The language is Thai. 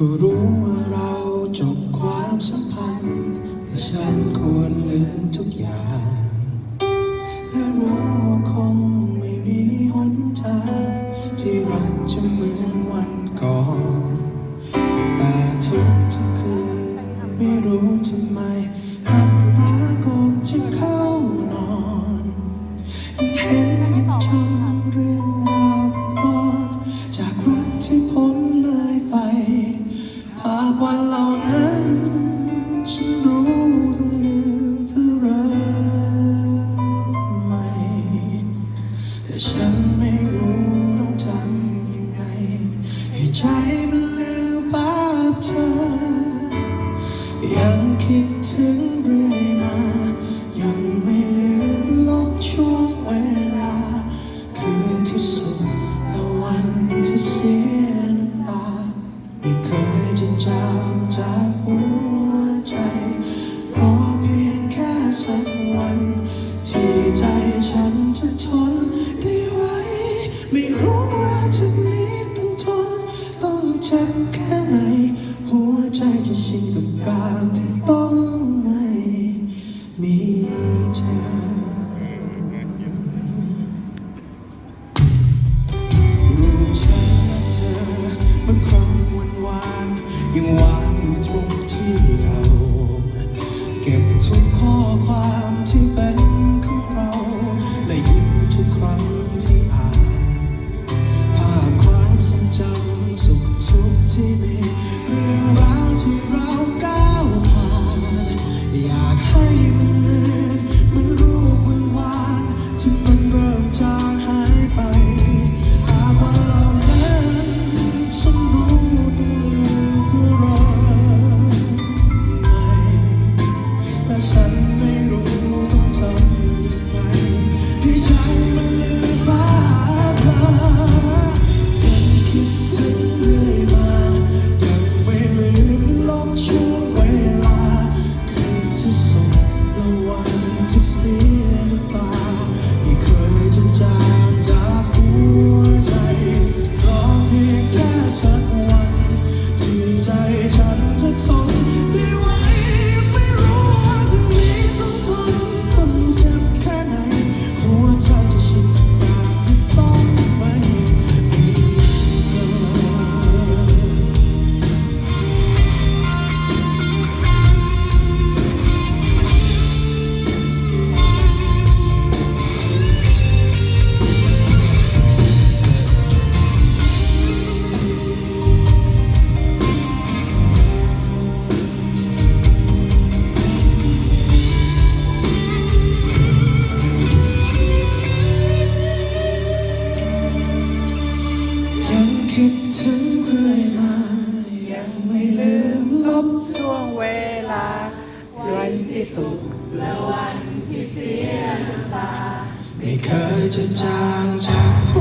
รู้ว่าเราจบความสัมพันธ์ แต่ฉันควรลืมทุกอย่าง และรู้ว่าคงไม่มีหนทางที่รักจะเหมือนากวันเหล่านั้น ฉันรู้ต้องลืมเพื่อเริ่มใหม่แต่ฉันไม่รู้ต้องทำยังไง ให้ใจมันลืมภาพเธอ ยังคิดถึงเรื่อยมายัง จางจากหัวใจรอเพียงแค่สักวัน ที่ใจฉันจะทนได้ไหวไม่รู้ว่าจากนี้ต้องทน ต้องเจ็บแค่ไหน หัวใจจะชินกับการที่ต้อง ยังวางอยู่ตรงที่เราเก็บทุกข้อความที่เป็นของเรา และยิ้มทุกครั้ง คิดถึงเรื่อยมา ยังไม่ลืมลบช่วงเวลา วันที่สุขและวันที่เสียน้ำตา ไม่เคยจะจางจาก